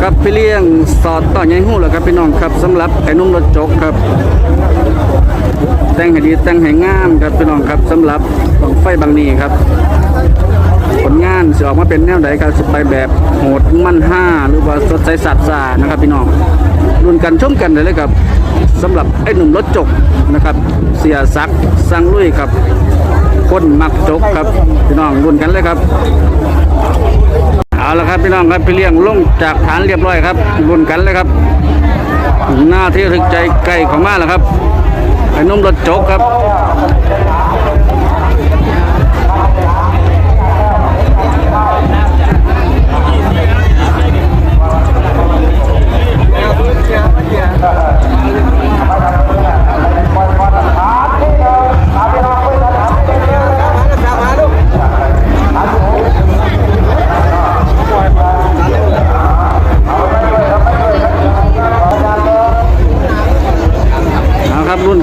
ครับพี่เลี้ยงสอดต่อใหญ่หู้แล้วครับพี่น้องครับสำหรับไอ้นุ่มรถจกครับ แต่งให้ดีแต่งให้งามครับพี่น้องครับสำหรับบังไฟบางนี้ครับ ผลงานจะออกมาเป็นแนวใดครับสิไปแบบโหดมั่นห้าหรือว่าสดใสสัดสานะครับพี่น้องรุ่นกันชมกันเลยเลยครับสำหรับไอ้หนุ่มรถจกนะครับ เสียซักสร้างลุยครับคนมักจกครับพี่น้องรุ่นกันเลยครับ เอาละครับพี่น้องครับพี่เลี้ยงลงจากฐานเรียบร้อยครับรุนกันเลยครับ หน้าที่ถึกใจใกล้ของมาแล้วครับไอ้นุ่มรถจกครับ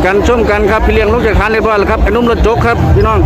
กันชมกันครับพี่เลี้ยงลูกจากฐานเรียบร้อยแล้วครับไอ้นุ่มรถจกครับพี่น้อง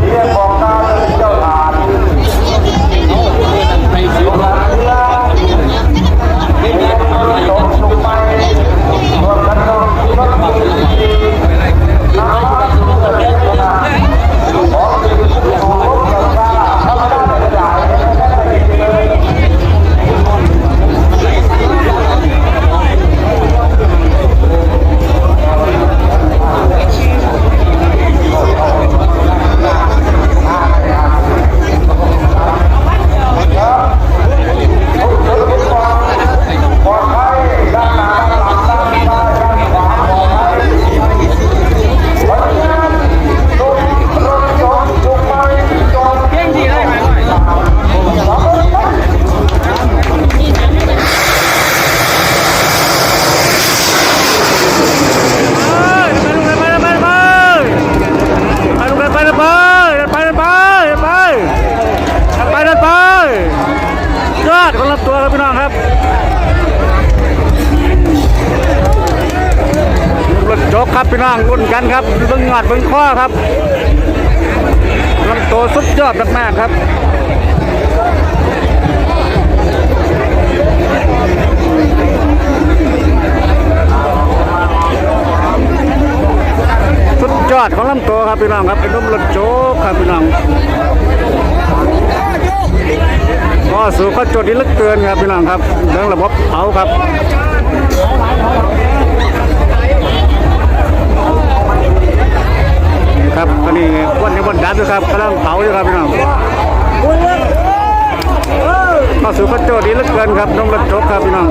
ครับพี่น้องรุ่นกันครับเบิ้งงอดเบิ้งข้อครับลำตัวสุดยอดมากๆครับสุดยอดของลำตัวครับพี่น้องครับไอ้นุ่มรถโจ๊กครับพี่น้องก็สู่ข้อจดที่ลึกเกินครับพี่น้องครับเรื่องระบบเผาครับ ครับตอนนี้วันนี้วันดับด้วยครับกำลังเผาอยู่ครับพี่น้องมาสู่ข้อจดีเหลือเกินครับน้องรถโจกครับพี่น้อง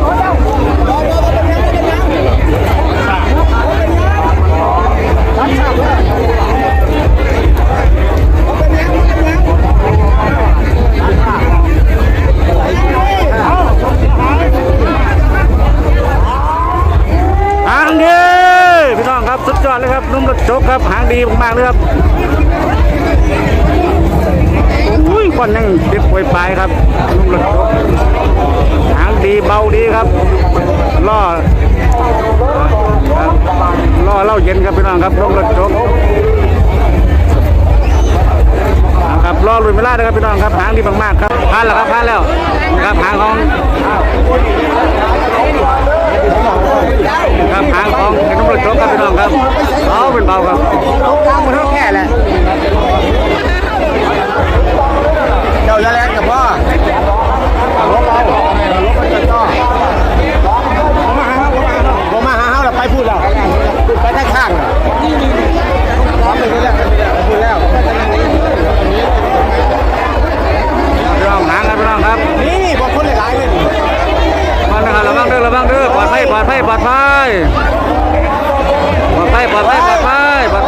ครับหางดีมากๆเลยครับอุ้ยควันยังติดปวยปลายครับนุ่มรถโจกหางดีเบาดีครับล่อล่อเหล่าเย็นครับพี่น้องครับนุ่มรถจกเอาครับรอลุยไม่ได้นะครับพี่น้องครับหางดีมากๆครับพลาดแล้วครับพลาดแล้วครับหางของครับหางของัยปลอดภัยปลอดภัยปลอดภัยปลอดภัยปลอดภัยปลอดภัย